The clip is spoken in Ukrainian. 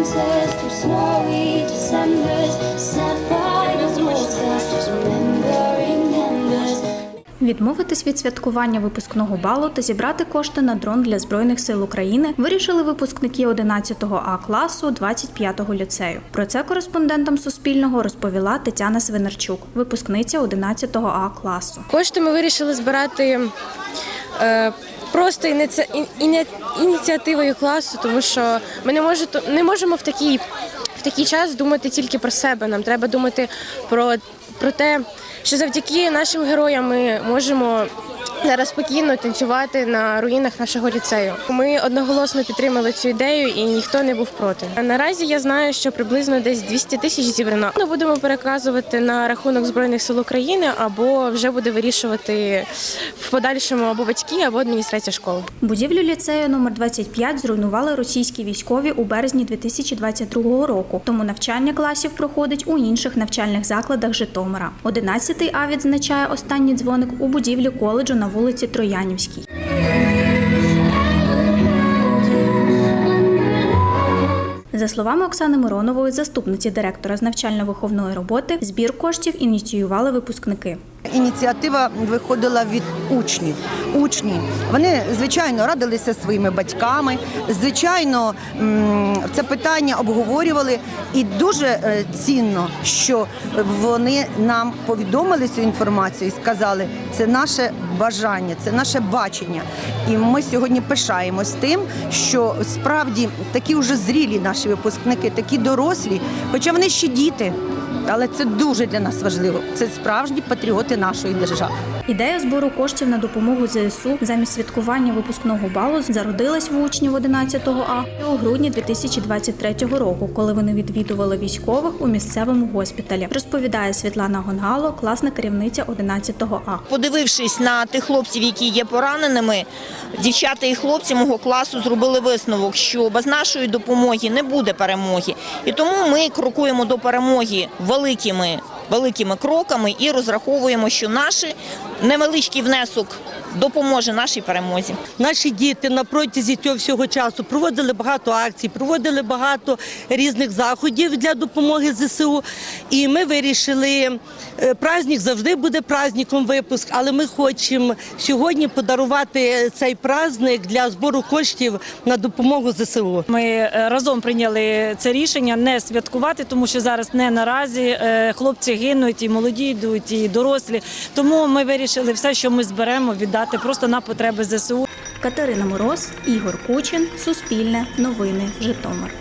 winters, through snowy Decembers, sat by the water, remembering embers. Відмовитись від святкування випускного балу та зібрати кошти на дрон для збройних сил України вирішили випускники 11 А класу 25-го ліцею. Про це кореспондентам Суспільного розповіла Тетяна Свинарчук, випускниця 11 А класу. Кошти ми вирішили збирати е, просто ініці... іні- ініціативою класу, тому що ми не, може не можемо в такий, в такий час думати тільки про себе. Нам треба думати про, про те, що завдяки нашим героям ми можемо. Зараз спокійно танцювати на руїнах нашого ліцею. Ми одноголосно підтримали цю ідею і ніхто не був проти. Наразі я знаю, що приблизно десь 200 тисяч зібрано. Ми будемо переказувати на рахунок збройних сил України або вже буде вирішувати в подальшому або батьки, або адміністрація школи. Будівлю ліцею номер 25 зруйнували російські військові у березні 2022 року. Тому навчання класів проходить у інших навчальних закладах Житомира. 11 А відзначає останній дзвоник у будівлі коледжу на вулиці Троянівській. За словами Оксани Миронової, заступниці директора з навчально-виховної роботи, збір коштів ініціювали випускники. Ініціатива виходила від учнів. Учні вони звичайно радилися своїми батьками. Звичайно, це питання обговорювали, і дуже е, цінно, що вони нам повідомили цю інформацію і сказали, це наше бажання, це наше бачення. І ми сьогодні пишаємось тим, що справді такі вже зрілі наші випускники, такі дорослі, хоча вони ще діти. Але це дуже для нас важливо. Це справжні патріоти нашої держави. Ідея збору коштів на допомогу ЗСУ замість святкування випускного балу зародилась в учнів 11 А у грудні 2023 року, коли вони відвідували військових у місцевому госпіталі. Розповідає Світлана Гонгало, класна керівниця 11 А. Подивившись на тих хлопців, які є пораненими, дівчата і хлопці мого класу зробили висновок, що без нашої допомоги не буде перемоги. І тому ми крокуємо до перемоги великими, великими кроками і розраховуємо, що наші невеличкий внесок допоможе нашій перемозі. Наші діти на протязі цього всього часу проводили багато акцій, проводили багато різних заходів для допомоги ЗСУ. І ми вирішили, е, праздник завжди буде праздником випуск, але ми хочемо сьогодні подарувати цей праздник для збору коштів на допомогу ЗСУ. Ми е, разом прийняли це рішення не святкувати, тому що зараз не наразі е, хлопці гинуть, і молоді йдуть, і дорослі. Тому ми вирішили все, що ми зберемо, віддати просто на потреби ЗСУ. Катерина Мороз, Ігор Кучин, Суспільне, Новини, Житомир.